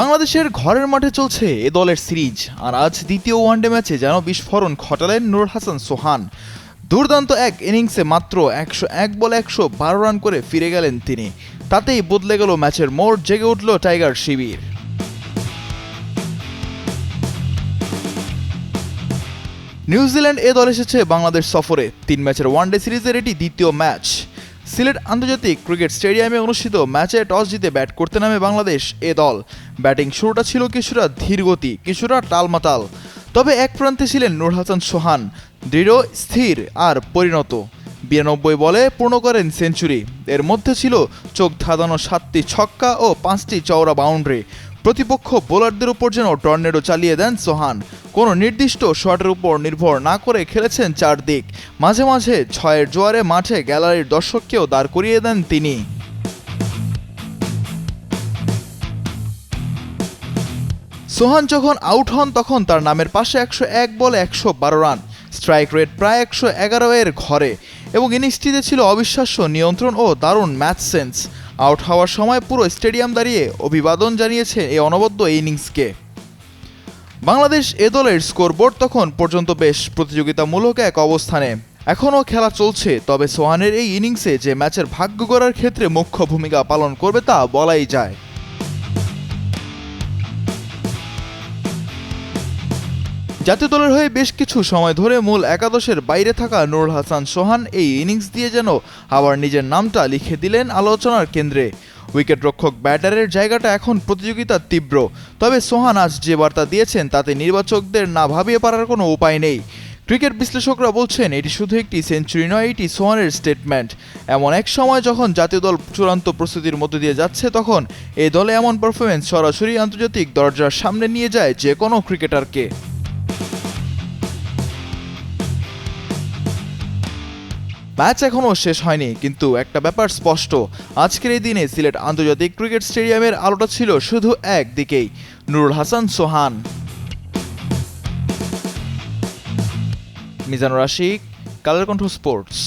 বাংলাদেশের ঘরের মাঠে চলছে এ দলের সিরিজ, আর আজ দ্বিতীয় ওয়ানডে ম্যাচে যেন বিস্ফোরণ ঘটালেন নুর হাসান সোহান। দুর্দান্ত এক ইনিংসে মাত্র একশো এক বলে একশো বারো রান করে ফিরে গেলেন তিনি। তাতেই বদলে গেল ম্যাচের মোড়, জেগে উঠল টাইগার শিবির। নিউজিল্যান্ড এ দল এসেছে বাংলাদেশ সফরে। তিন ম্যাচের ওয়ানডে সিরিজের এটি দ্বিতীয় ম্যাচ। সিলেট আন্তর্জাতিক ক্রিকেট স্টেডিয়ামে অনুষ্ঠিত ম্যাচে টস জিতে ব্যাট করতে নামে বাংলাদেশ এ দল। ব্যাটিং শুরুটা ছিল কিছুটা ধীরগতি কিছুটা টালমাটাল। তবে এক প্রান্তে ছিলেন নূর হাসান সোহান, দৃঢ়, স্থির আর পরিণত। বিরানব্বই বলে পূর্ণ করেন সেঞ্চুরি। এর মধ্যে ছিল চোখ ধাঁধানো সাতটি ছক্কা ও পাঁচটি চওড়া বাউন্ডারি। প্রতিপক্ষ বোলারদের উপর যেন টর্নেডো চালিয়ে দেন সোহান। কোনো নির্দিষ্ট শটের উপর নির্ভর না করে খেলেছেন চারদিক। মাঝে মাঝে ছয়ের জোয়ারে মাঠে গ্যালারির দর্শককেও দাঁড় করিয়ে দেন তিনি। সোহান যখন আউট হন, তখন তার নামের পাশে একশো এক বলে একশো বারো রান। স্ট্রাইক রেট প্রায় একশো এগারো এর ঘরে এবং ইনিংসটিতে ছিল অবিশ্বাস্য নিয়ন্ত্রণ ও দারুণ ম্যাচ সেন্স। আউট হওয়ার সময় পুরো স্টেডিয়াম দাঁড়িয়ে অভিবাদন জানিয়েছে এই অনবদ্য ইনিংসকে। বাংলাদেশ এ দলের স্কোরবোর্ড তখন পর্যন্ত বেশ প্রতিযোগিতামূলক এক অবস্থানে। এখনও খেলা চলছে, তবে সোহানের এই ইনিংসে যে ম্যাচের ভাগ্য গড়ার ক্ষেত্রে মুখ্য ভূমিকা পালন করবে তা বলাই যায়। জাতীয় দলের হয়ে বেশ কিছু সময় ধরে মূল একাদশের বাইরে থাকা নুরুল হাসান সোহান এই ইনিংস দিয়ে যেন আবার নিজের নামটা লিখে দিলেন আলোচনার কেন্দ্রে। উইকেটরক্ষক ব্যাটারের জায়গাটা এখন প্রতিযোগিতার তীব্র। তবে সোহান আজ যে বার্তা দিয়েছেন তাতে নির্বাচকদের না ভাবিয়ে পারার কোনো উপায় নেই। ক্রিকেট বিশ্লেষকরা বলছেন, এটি শুধু একটি সেঞ্চুরি নয়, এটি সোহানের স্টেটমেন্ট এমন এক সময় যখন জাতীয় দল চূড়ান্ত প্রস্তুতির মধ্য দিয়ে যাচ্ছে, তখন এই দলে এমন পারফরমেন্স সরাসরি আন্তর্জাতিক দরজার সামনে নিয়ে যায় যে কোনো ক্রিকেটারকে। ম্যাচ এখনও শেষ হয়নি, কিন্তু একটা ব্যাপার স্পষ্ট। আজকের এই দিনে সিলেট আন্তর্জাতিক ক্রিকেট স্টেডিয়ামের আলোটা ছিল শুধু একদিকেই। নুরুল হাসান, সোহান। মিজানুর আশিক কালার কণ্ঠ স্পোর্টস।